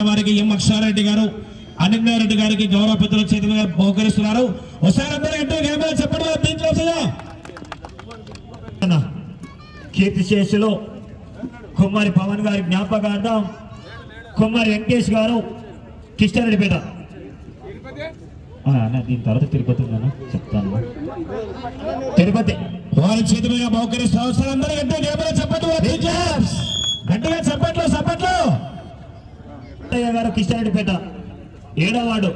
వారికి ఎం అక్షారెడ్డి గారు అనింగారెడ్డి గారికి గౌరవ పెద్దల చేతులుగా బహుకరిస్తున్నారు ఒకసారి చెప్పండి కీర్తి శేషులు కుమ్మరి పవన్ గారి జ్ఞాపకార్థం కుమ్మరి వెంకటేష్ గారు కిష్టారెడ్డిపేట ఆ, దీని తర్వాత తిరుపతి ఉందన్న చెప్తాను. తిరుపతి. వారి చేతి మీద బహుకరిస్తున్నారు చెప్పట్లు చెప్పట్లు అయ్య గారు కిష్టారెడ్డిపేట ఏడో వార్డు.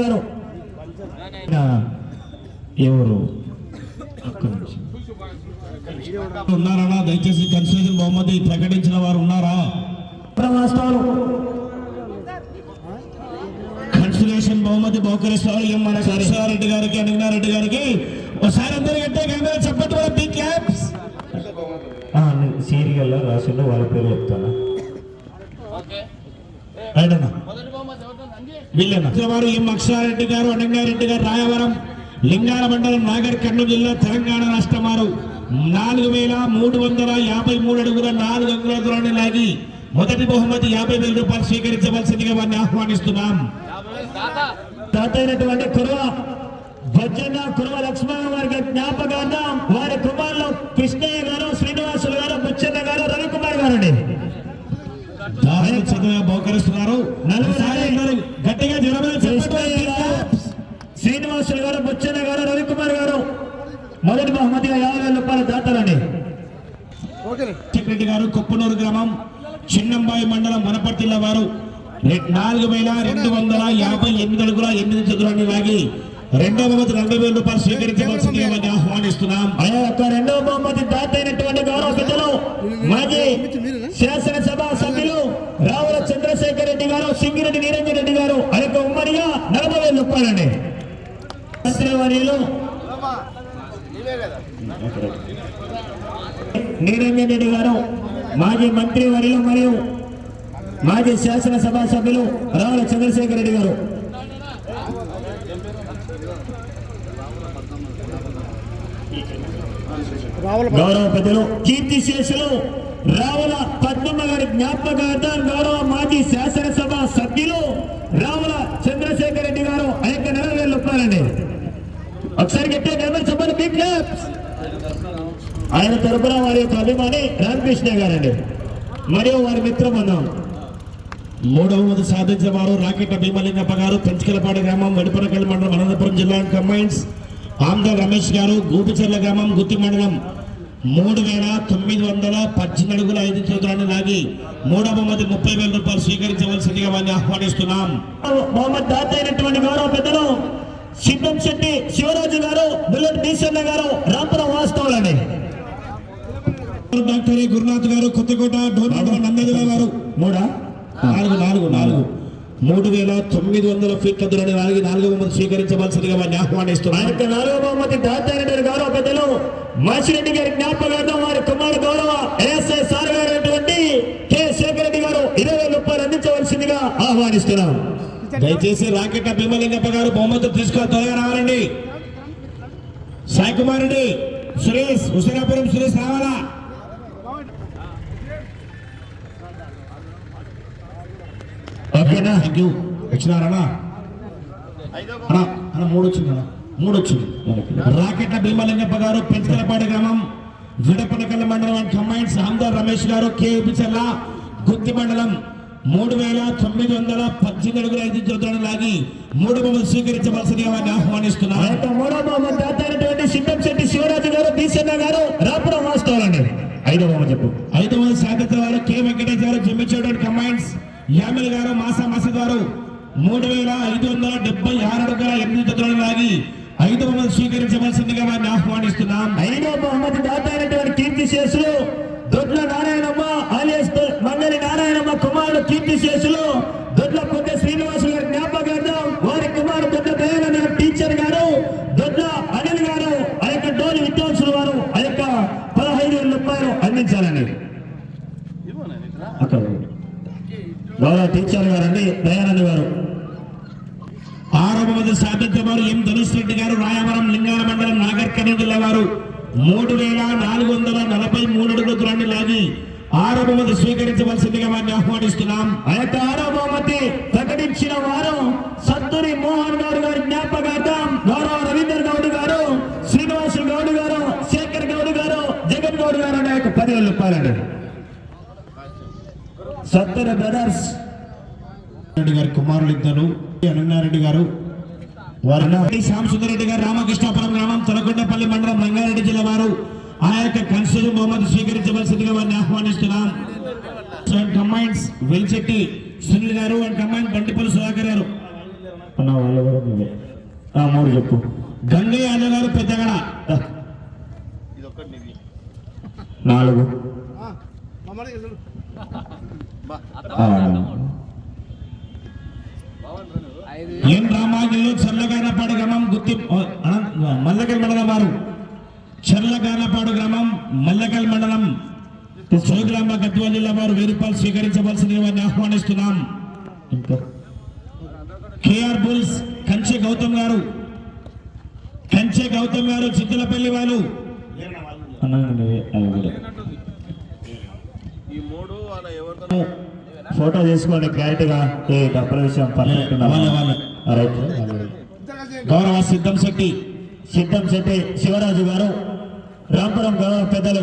గారు. ఎవరు. ఉన్నారా దయచేసి కన్సలేషన్ బహుమతి ప్రకటించిన వారు ఉన్నారా? కన్సలేషన్ బహుమతి బహుకరిస్తారు. మన కృష్ణారెడ్డి గారికి అనింగారెడ్డి గారికి. ఒకసారి అందరూ బీ క్లాప్స్. ఆ, సీరియల్లో రాసిండు వాళ్ళ పేరు చెప్తాను. రైటన్నా వీళ్ళేనా వారు ఎం అక్షరారెడ్డి గారు అనంగారెడ్డి గారు రాయవరం లింగాల మండలం నాగర్ కర్నూలు జిల్లా తెలంగాణ రాష్ట్రం వారు. నాలుగు వేల మూడు వందల యాభై మూడు అడుగుల నాలుగు దూరాన్ని లాగి మొదటి బహుమతి యాభై వేల రూపాయలు స్వీకరించవలసిందిగా వారిని ఆహ్వానిస్తున్నాం. తాతైనటువంటి కురువ భజన కురువ లక్ష్మణ వారికి జ్ఞాపకార్థం వారి కుమారులు కృష్ణయ్య గారు శ్రీనివాసులు గారు బుచ్చన్న గారు రవికుమార్ గారు అండి దాదాపు చక్కగా బహుకరిస్తున్నారు నలుగురు అందరూ గట్టిగా శ్రీనివాసులు గారు బుచ్చన్న గారు రవికుమార్ గారు మొదటి బహుమతిగా యాభై వేల రూపాయల రెడ్డి గారు కొప్పనూరు గ్రామం చిన్నంబాయి మండలం వనపర్తి జిల్లా వారు నాలుగు వేల రెండు వందల యాభై ఎనిమిది అడుగుల ఎనిమిది చదువులని లాగి రెండవ బహుమతి నలభై వేల రూపాయలు స్వీకరించవలసిందిగా వారిని ఆహ్వానిస్తున్నాం యొక్క రెండవ బహుమతి దాత అయినటువంటి గౌరవ పెద్దలు మాజీ శాసనసభ రెడ్డి గారు సింగిరెడ్డి నిరంజన్ రెడ్డి గారు ఆ యొక్క ఉమ్మడిగా నలభై వేల రూపాయలండి నిరంజన్ రెడ్డి గారు మాజీ మంత్రి వర్యులు మరియు మాజీ శాసనసభ సభ్యులు రావుల చంద్రశేఖర్ రెడ్డి గారు. గౌరవ పెద్దలు కీర్తిశేషులు రావుల పద్మమ్మ గారి జ్ఞాపకార్థం గౌరవ మాజీ శాసనసభ సభ్యులు రావుల చంద్రశేఖర్ రెడ్డి గారు ఆ యొక్క నలభై వేలు రూపాయలండి ఒకసారి గట్టిగా గమని చెప్పండి బిగ్ క్లాప్స్. ఆయన తరపున వారి యొక్క అభిమాని రామకృష్ణ గారండి. మరియు వారి మిత్రబంధం. మూడవ బహుమతి సాధించిన వారు రాకెట్ భీమలింగప్ప గారు పెంచుకలపాడు గ్రామం వడిపరకల్ మండలం అనంతపురం జిల్లా కంబైన్స్. ఆంధ్ర రమేష్ గారు గూపిచెర్ల గ్రామం గుత్తి మండలం మూడు వేల తొమ్మిది వందల పద్దెనిమిది అడుగుల ఐదు చదువులను లాగి మూడవ బహుమతి ముప్పై వేల రూపాయలు స్వీకరించవలసిందిగా వారిని ఆహ్వానిస్తున్నాం. మొహమ్మద్ దాత అయినటువంటి గౌరవ పెద్దలు సిద్ధం శెట్టి శివరాజు గారు బుల్లెట్ బీసన్న గారు రాంపురం వాస్తవులండి డాక్టర్ గురునాథ్ గారు కొత్తకోట డోర్నగర్ నందజల గారు. మూడా? నాలుగు నాలుగు నాలుగు. మూడు వేల తొమ్మిది వందల ఫీట్ల దూరాన్ని లాగి నాలుగవ బహుమతి స్వీకరించవలసిందిగా వారిని ఆ ఆహ్వానిస్తున్నాం యొక్క నాలుగో బహుమతి అయినటువంటి గౌరవ పెద్దలు మాసిరెడ్డి గారి జ్ఞాపకార్థం వారి కుమారు గౌరవ ఎస్ఐ సార్ గారు అయినటువంటి కె. శేఖర్ రెడ్డి గారు ఇరవై వేల రూపాయలు అందించవలసిందిగా ఆహ్వానిస్తున్నాం. దయచేసి రాకెట్ భీమలింగప్ప గారు బహుమతులు తీసుకొని త్వరగా రావాలండి. సాయి కుమార్ రెడ్డి సురేష్ హుసేనాపురం సురేష్ రావాలా? ఓకేనా థ్యాంక్ యూ వచ్చినారనా అన్నా? అన్న మూడు వచ్చింది అన్న మూడు వచ్చింది రాకెట్ల భీమలింగప్ప గారు పెంచలపాడు గ్రామం విడపనకల్ల మండలం అండ్ ఆంధ్ర రమేష్ గారు కేపిచర్ల గుత్తి మండలం. మూడు వేల తొమ్మిది వందల పద్దెనిమిది అడుగుల ఐదు చదువులను లాగి మూడు బొమ్మలు స్వీకరించవలసిందిగా వారిని ఆహ్వానిస్తున్నారు మూడో బహుమతి దాత అయినటువంటి సిద్ధం శెట్టి శివరాజు గారు బీసన్న గారు రాంపురం వాస్తవులండి. ఐదో బహుమతి చెప్పు. ఐదు సాధిత వారు కె వెంకటేష్ గారు జమ్మిచోడు కంబైన్స్ యామిల్ గారు మాసా మసద్ గారు మూడు వేల ఐదు వందల డెబ్బై ఆరు అడుగుల ఎనిమిది చదువులను లాగి ఐదు మంది స్వీకరించవలసిందిగా వారిని ఆహ్వానిస్తున్నాం. ఐదో బహుమతి దాత అయినటువంటి కీర్తి శేషులు దొడ్ల నారాయణమ్మ ఆలియస్ మంగళి నారాయణమ్మ కుమారుడు కీర్తి శేషులు దొడ్ల కొత్త శ్రీనివాసు గారి జ్ఞాపకార్థం వారి కుమారుడు దొడ్ల దయానంద టీచర్ గారు దొడ్ల అనిల్ గారు ఆ యొక్క డోలి విద్వాంసులు వారు ఆ యొక్క పదహైదు వేల రూపాయలు అందించాలండి అక్కడ గౌరవ టీచర్ గారండి దయానంద గారు. ఆరవ మంది ఎం ధనుష్ రెడ్డి గారు రాయవరం లింగాల మండలం నాగర్ కర్నూలు జిల్లా వారు. మూడు వేల నాలుగు వందల నలభై మూడు అడుగుల దూరాన్ని లాగి ఆరో బహుమతి స్వీకరించవలసిందిగా వారిని ఆహ్వానిస్తున్నాం. ఆ ఆరవ ఆరో ప్రకటించిన వారు సత్తూరి మోహన్ గౌడ్ గారి జ్ఞాపకార్థం గౌరవ రవీందర్ గౌడ్ గారు శ్రీనివాసు గౌడ్ గారు శేఖర్ గౌడ్ గారు జగన్ గౌడ్ గారు అనే యొక్క పదివేల రూపాయలండి సత్తూరి బ్రదర్స్. రెడ్డి గారి కుమారులు ఇద్దరు. అనంగారెడ్డి గారు. వారి శ్యామసుందరెడ్డి గారు రామకృష్ణాపురం గ్రామం తలకొండపల్లి మండలం రంగారెడ్డి జిల్లా వారు. ఆ యొక్క కన్సూరు బహుమతి స్వీకరించవలసిందిగా వారిని ఆహ్వానిస్తున్నాం. కంబైన్స్ వెల్చెట్టి సునీల్ గారు అండ్ కంబైన్ బంటిపల్లి సుధాకర్ గారు. అన్న వాళ్ళు కూడా నువ్వే. ఆ, మూడు చెప్పు. గంగయ్య యాదవ్ గారు పెద్దగడ. నాలుగు. ఎన్ రామాగిరిలో చర్లగానపాడు గ్రామం గుత్తి అనంత- మల్లకల్ మండలం వారు. చర్లగానపాడు గ్రామం మల్లకల్ మండలం. జోగులాంబ గద్వాల జిల్లా వారు వెయ్యి రూపాయలు వారిని ఆహ్వానిస్తున్నాం. కేఆర్ బుల్స్ కంచె గౌతమ్ గారు. కంచె గౌతమ్ గారు చిత్తులపల్లి వాళ్ళు అన్న నువ్వే అవి కూడా ఈ మూడు వాళ్ళ ఎవరితో ఫోటో తీసుకోండి క్లారిటీగా ఏ డబ్బుల విషయం పర్ఫెక్ట్ గౌరవ సిద్ధం శెట్టి సిద్ధం శెట్టి శివరాజు గారు రాంపురం గౌరవ పెద్దలు